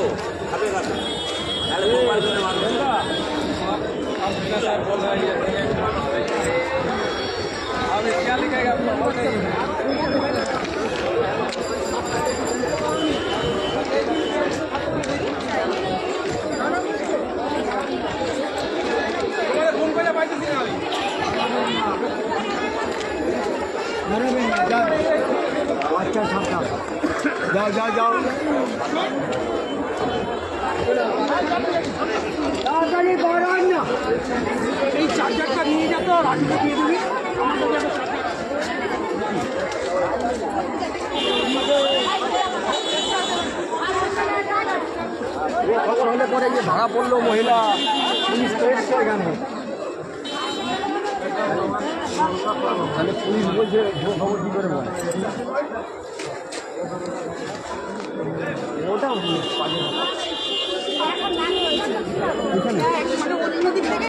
तो। अगले का पहले भोपाल के मार दूँगा अब बिना साहब बोल रहा है अब क्या लिखेगा अच्छा अच्छा। जाओ जाओ जाओ। তাড়াতাড়ি বাড়ান না। এই চার্জারটা নিয়ে যা তো রাজুকে দিয়ে দিবি। হলে পরে যে ভাড়া পড়ল মহিলা। পুলিশ তো এখানে। তাহলে পুলিশ বলছে খবর কি করে ওটা পাঠিয়ে থেকে